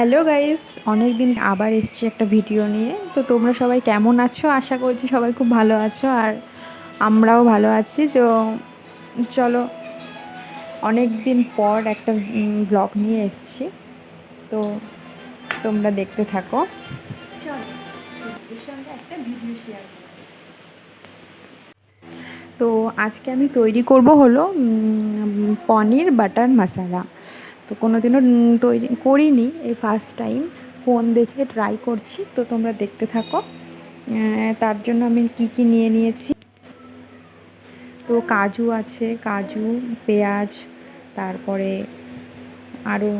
Hello guys অনেক দিন আবার এসছি একটা ভিডিও নিয়ে। তো তোমরা সবাই কেমন আছো? আশা করছি সবাই খুব ভালো আছো। আর আমরাও ভালো আছি। তো চলো অনেক দিন পর একটা ব্লগ নিয়ে এসছি। তো তোমরা দেখতে থাকো। তো আজকে আমি তৈরি করব হলো পনির বাটার মশালা। তো কোনো দিনও তৈরি করিনি এই ফার্স্ট টাইম ফোন দেখে ট্রাই করছি, তো তোমরা দেখতে থাকো। তার জন্য আমি কি কি নিয়ে নিয়েছি? তো কাজু আছে, কাজু, পেঁয়াজ, তারপরে আরও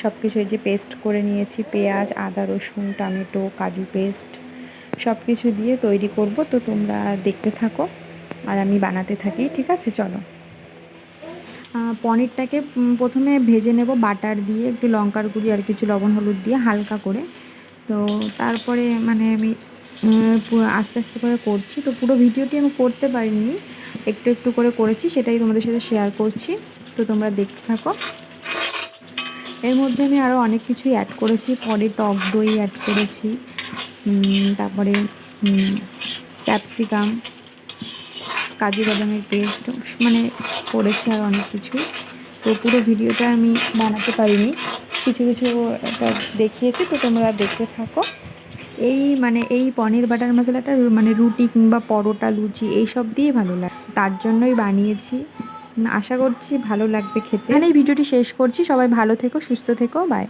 সব কিছু যে পেস্ট করে নিয়েছি, পেঁয়াজ, আদা, রসুন, টমেটো, কাজু পেস্ট সব কিছু দিয়ে তৈরি করব। তো তোমরা দেখতে থাকো, আর আমি বানাতে থাকি, ঠিক আছে? চলো। পনিরটাকে প্রথমে ভেজে নেব বাটার দিয়ে, একটু লঙ্কার গুঁড়ি আর কিছু লবণ হলুদ দিয়ে হালকা করে। তো তারপরে মানে আমি আস্তে আস্তে করে করছি। তো পুরো ভিডিওটি আমি করতে পারিনি, একটু একটু করে করেছি, সেটাই তোমাদের সাথে শেয়ার করছি। তো তোমরা দেখতে থাকো। এর মধ্যে আমি আরও অনেক কিছুই অ্যাড করেছি। পরে টক দই অ্যাড করেছি। তারপরে ক্যাপসিকাম কাজু বাদামের পেস্ট মানে করেছি আর অনেক কিছু। তো পুরো ভিডিওটা আমি বানাতে পারিনি। কিছু কিছু দেখিয়েছি, তো তোমরা দেখতে থাকো। এই মানে এই পনির বাটার মশলাটা মানে রুটি কিংবা পরোটা, লুচি এই সব দিয়ে ভালো লাগে। তার জন্যই বানিয়েছি। আশা করছি ভালো লাগবে খেতে। এখানে এই ভিডিওটি শেষ করছি। সবাই ভালো থেকো, সুস্থ থেকো। বাই